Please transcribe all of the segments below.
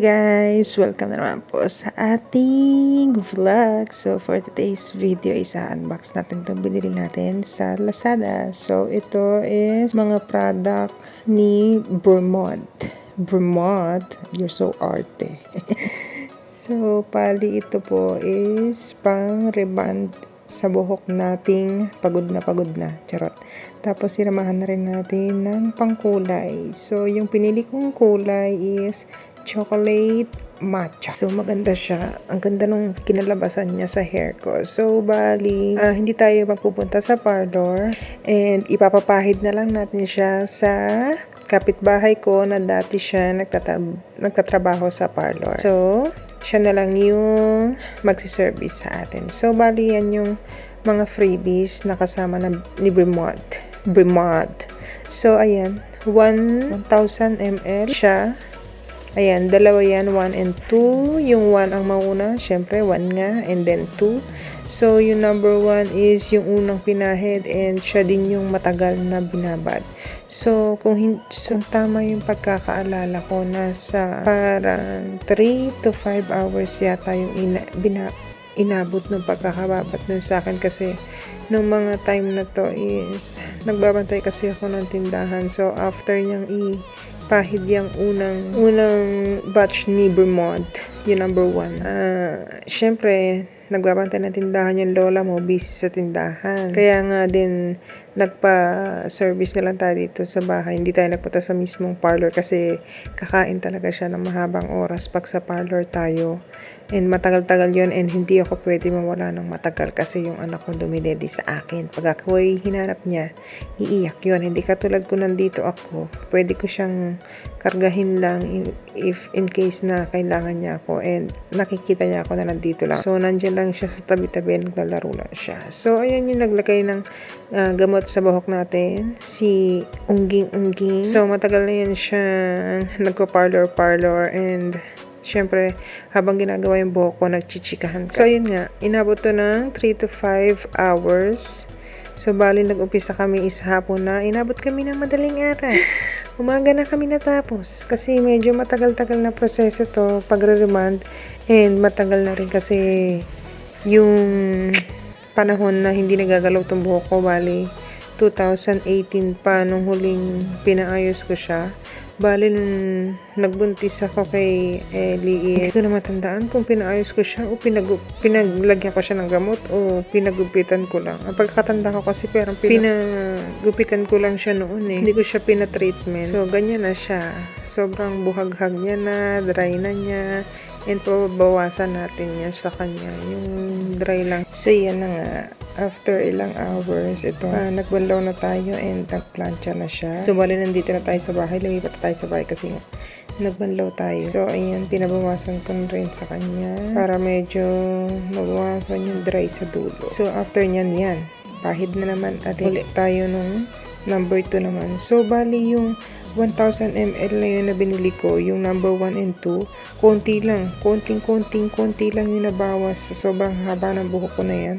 Guys! Welcome na naman po sa ating vlog. So for today's video is unbox natin itong binili natin sa Lazada. So ito is mga product ni Vermont. Vermont, you're so arte. so pali ito po is pang reband sa buhok nating pagod na pagod na. Charot. Tapos sinamahan na rin natin ng pangkulay. So yung pinili kong kulay is chocolate matcha. So, maganda siya. Ang ganda nung kinalabasan niya sa hair ko. So, bali, uh, hindi tayo magpupunta sa parlor. And, ipapapahid na lang natin siya sa kapitbahay ko na dati siya nagtata- nagtatrabaho sa parlor. So, siya na lang yung magsiservice sa atin. So, bali yan yung mga freebies na kasama ng ni Bremont. Bremont. So, ayan. 1,000 ml siya. Ayan, dalawa yan, 1 and 2. Yung 1 ang mauna, syempre 1 nga, and then 2. So, yung number 1 is yung unang pinahid and siya din yung matagal na binabad. So, kung, hin- so, tama yung pagkakaalala ko, nasa parang 3 to 5 hours yata yung ina, bina, inabot ng pagkakababat nun sa akin kasi nung mga time na to is nagbabantay kasi ako ng tindahan. So, after niyang i pahid yung unang unang batch ni Vermont, yung number one. Uh, Siyempre, nagbabantay ng tindahan yung lola mo, busy sa tindahan. Kaya nga din, nagpa-service na lang tayo dito sa bahay. Hindi tayo nagpunta sa mismong parlor kasi kakain talaga siya ng mahabang oras pag sa parlor tayo. And matagal-tagal yon and hindi ako pwede mawala ng matagal kasi yung anak ko dumidedi sa akin. Pag ako ay hinanap niya, iiyak yon Hindi katulad ko nandito ako. Pwede ko siyang kargahin lang if in case na kailangan niya ako and nakikita niya ako na nandito lang. So, nandiyan lang siya sa tabi-tabi naglalaro lang siya. So, ayan yung naglagay ng uh, gamot sa buhok natin. Si Ungging Ungging. So, matagal na yan siya nagko-parlor-parlor and Siyempre, habang ginagawa yung buhok ko, nagchichikahan ka. So, yun nga. Inabot to ng 3 to 5 hours. So, bali nag-umpisa kami is hapon na. Inabot kami ng madaling araw. Umaga na kami natapos. Kasi medyo matagal-tagal na proseso to pagre-remand. And matagal na rin kasi yung panahon na hindi nagagalaw tong buhok ko. Bali, 2018 pa nung huling pinaayos ko siya. Bale, nung nagbuntis ako kay Ellie, hindi ko na matandaan kung pinaayos ko siya o pinag pinaglagyan ko siya ng gamot o pinagupitan ko lang. Ang pagkatanda ko kasi parang pinagupitan ko lang siya noon eh. Hindi ko siya pinatreatment. So, ganyan na siya. Sobrang buhaghag niya na, dry na niya. And pabawasan natin yan sa kanya. Yung dry lang. So, yan na nga. After ilang hours, ito, uh, nagbanlaw na tayo and nagplancha na siya. So, bali nandito na tayo sa bahay. Lumipat tayo sa bahay kasi nga, nagbanlaw tayo. So, ayan, pinabawasan ko na rin sa kanya para medyo mabawasan yung dry sa dulo. So, after nyan, yan. Pahid na naman at ulit tayo nung number 2 naman. So, bali yung 1,000 ml na yun na binili ko, yung number 1 and 2, konti lang, konting konting konti lang yung nabawas sa sobrang haba ng buhok ko na yan.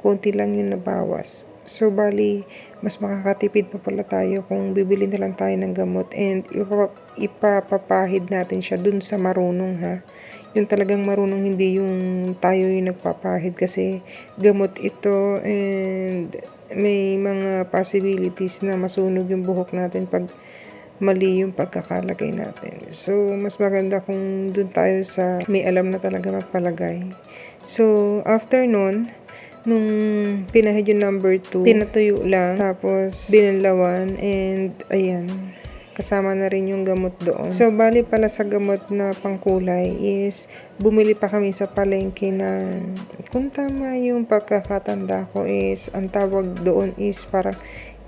Konti lang yung nabawas. So, bali, mas makakatipid pa pala tayo kung bibili na lang tayo ng gamot and ipapapahid natin siya dun sa marunong ha. Yung talagang marunong hindi yung tayo yung nagpapahid kasi gamot ito and may mga possibilities na masunog yung buhok natin pag mali yung pagkakalagay natin. So, mas maganda kung dun tayo sa may alam na talaga magpalagay. So, after nun, nung pinahid yung number 2, pinatuyo lang, tapos binalawan, and ayan, kasama na rin yung gamot doon. So, bali pala sa gamot na pangkulay is bumili pa kami sa palengke ng, kung tama yung pagkakatanda ko is, ang tawag doon is parang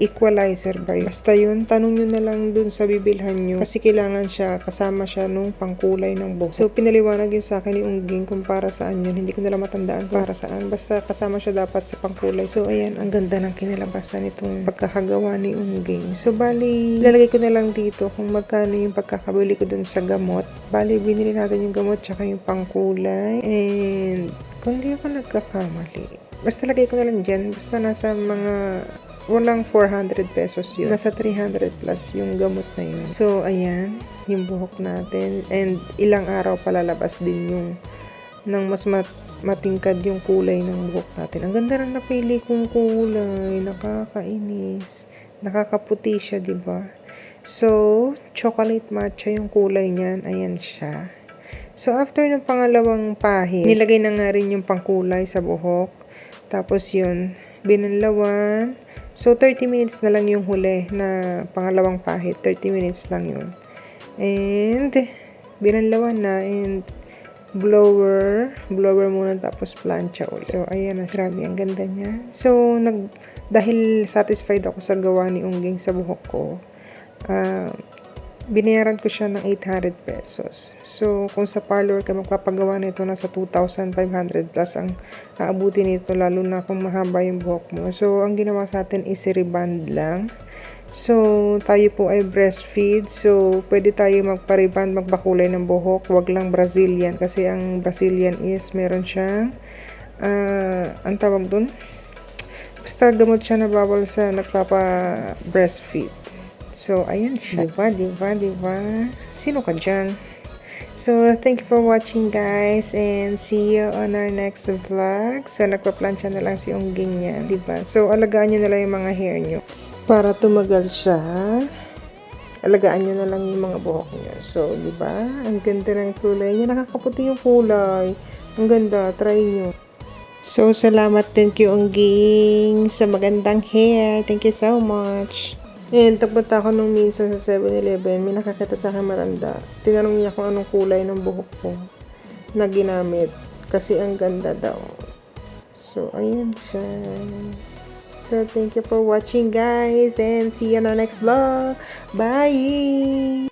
equalizer ba yun? Basta yun, tanong nyo na lang dun sa bibilhan nyo kasi kailangan siya, kasama siya nung pangkulay ng buhok. So, pinaliwanag yun sa akin ni Ungging kung para saan yun. Hindi ko nila matandaan para saan. Basta kasama siya dapat sa pangkulay. So, ayan, ang ganda ng kinalabasan itong pagkakagawa ni Ungging. So, bali, lalagay ko na lang dito kung magkano yung pagkakabili ko dun sa gamot. Bali, binili natin yung gamot tsaka yung pangkulay. And, kung hindi ako nagkakamali, basta lagay ko na lang dyan. Basta nasa mga walang 400 pesos yun. Nasa 300 plus yung gamot na yun. So, ayan, yung buhok natin. And ilang araw palalabas din yung nang mas mat matingkad yung kulay ng buhok natin. Ang ganda rin napili kong kulay. Nakakainis. Nakakaputi siya, di ba? So, chocolate matcha yung kulay niyan. Ayan siya. So, after ng pangalawang pahid, nilagay na nga rin yung pangkulay sa buhok. Tapos yun, binanlawan. So, 30 minutes na lang yung huli na pangalawang pahid. 30 minutes lang yun. And, binanlawan na and blower, blower muna tapos plancha ulit. So, ayan na, grabe, ang ganda niya. So, nag, dahil satisfied ako sa gawa ni Ungging sa buhok ko, ah, binayaran ko siya ng 800 pesos. So, kung sa parlor ka magpapagawa nito, nasa 2,500 plus ang aabuti nito, lalo na kung mahaba yung buhok mo. So, ang ginawa sa atin is reband lang. So, tayo po ay breastfeed. So, pwede tayo magpa-reband, magpakulay ng buhok. Wag lang Brazilian. Kasi ang Brazilian is meron siyang, ah, ang tawag dun? Basta gamot siya na bawal sa nagpapa-breastfeed. So, ayan siya. Diba, diba, diba? Sino ka dyan? So, thank you for watching guys and see you on our next vlog. So, nagpa-plancha na lang si Ungging niya, diba? So, alagaan nyo na lang yung mga hair nyo. Para tumagal siya, alagaan nyo na lang yung mga buhok niya. So, di ba? Ang ganda ng kulay niya. Nakakaputi yung kulay. Ang ganda. Try nyo. So, salamat. Thank you, Ungging, sa magandang hair. Thank you so much. And tapunta ako nung minsan sa 7-Eleven, may nakakita sa akin matanda. Tinanong niya kung anong kulay ng buhok ko na ginamit. Kasi ang ganda daw. So, ayan siya. So, thank you for watching guys and see you on our next vlog. Bye!